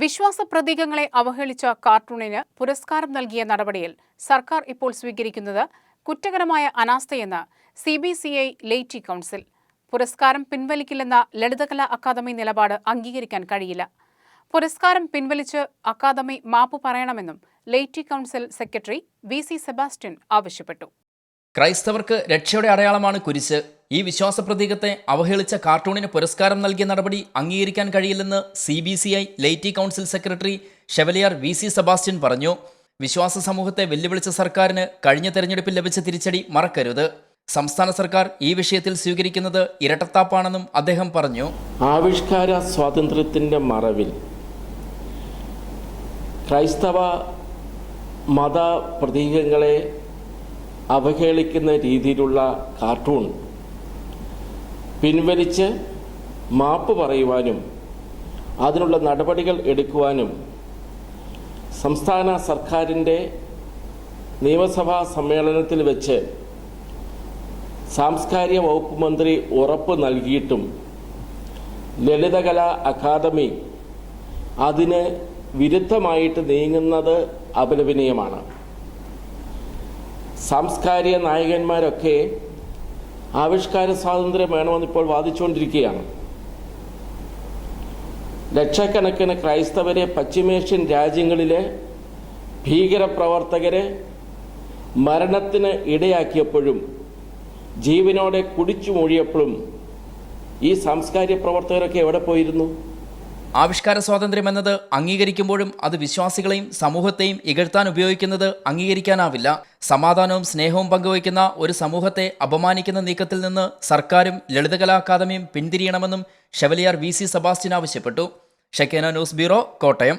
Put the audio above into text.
വിശ്വാസ പ്രതീകങ്ങളെ അവഹേളിച്ച കാർട്ടൂണിന് പുരസ്കാരം നൽകിയ നടപടിയിൽ സർക്കാർ ഇപ്പോൾ സ്വീകരിക്കുന്നത് കുറ്റകരമായ അനാസ്ഥയെന്ന് C B C I laity council. പുരസ്കാരം പിൻവലിക്കില്ലെന്ന ലളിതകലാ അക്കാദമി നിലപാട് അംഗീകരിക്കാൻ കഴിയില്ല. പുരസ്കാരം പിൻവലിച്ച് അക്കാദമി മാപ്പ് പറയണമെന്നും laity council secretary V C Sebastian ആവശ്യപ്പെട്ടു. ക്രൈസ്തവർക്ക് രക്ഷയുടെ അടയാളമാണ് കുരിശ്. ഈ വിശ്വാസ പ്രതീകത്തെ അവഹേളിച്ച കാർട്ടൂണിന് പുരസ്കാരം നൽകിയ നടപടി അംഗീകരിക്കാൻ കഴിയില്ലെന്ന് C B C I laity council secretary chevalier V C Sebastian പറഞ്ഞു. വിശ്വാസ സമൂഹത്തെ വെല്ലുവിളിച്ച സർക്കാരിന് കഴിഞ്ഞ തെരഞ്ഞെടുപ്പിൽ ലഭിച്ച തിരിച്ചടി മറക്കരുത്. സംസ്ഥാന സർക്കാർ ഈ വിഷയത്തിൽ സ്വീകരിക്കുന്നത് ഇരട്ടത്താപ്പാണെന്നും അദ്ദേഹം പറഞ്ഞു. ആവിഷ്കാര സ്വാതന്ത്ര്യത്തിന്റെ മറവിൽ ക്രൈസ്തവ മത പ്രതീകങ്ങളെ അവഹേളിക്കുന്ന രീതിയിലുള്ള കാർട്ടൂൺ പിൻവലിച്ച് മാപ്പ് പറയുവാനും അതിനുള്ള നടപടികൾ എടുക്കുവാനും സംസ്ഥാന സർക്കാരിന്റെ നിയമസഭാ സമ്മേളനത്തിൽ വെച്ച് സാംസ്കാരിക വകുപ്പ് മന്ത്രി ഉറപ്പ് നൽകിയിട്ടും ലളിതകലാ അക്കാദമി അതിന് വിരുദ്ധമായിട്ട് നീങ്ങുന്നത് അപലപനീയമാണ്. സാംസ്കാരിക നായകന്മാരൊക്കെ ആവിഷ്കാര സ്വാതന്ത്ര്യം വേണമെന്ന് ഇപ്പോൾ വാദിച്ചുകൊണ്ടിരിക്കുകയാണ്. ലക്ഷക്കണക്കിന് ക്രൈസ്തവരെ പശ്ചിമേഷ്യൻ രാജ്യങ്ങളിലെ ഭീകരപ്രവർത്തകരെ മരണത്തിന് ഇടയാക്കിയപ്പോഴും ജീവനോടെ കുടിച്ചു മൂഴിയപ്പോഴും ഈ സാംസ്കാരിക പ്രവർത്തകരൊക്കെ എവിടെ പോയിരുന്നു? ആവിഷ്കാര സ്വാതന്ത്ര്യം എന്നത് അംഗീകരിക്കുമ്പോഴും അത് വിശ്വാസികളെയും സമൂഹത്തെയും ഇകഴ്ത്താൻ ഉപയോഗിക്കുന്നത് അംഗീകരിക്കാനാവില്ല. സമാധാനവും സ്നേഹവും പങ്കുവയ്ക്കുന്ന ഒരു സമൂഹത്തെ അപമാനിക്കുന്ന നീക്കത്തിൽ നിന്ന് സർക്കാരും ലളിതകലാ അക്കാദമിയും പിന്തിരിയണമെന്നും ഷെവലിയാർ വി സി സെബാസ്റ്റ്യൻ ആവശ്യപ്പെട്ടു. Shekinah news bureau Kottayam.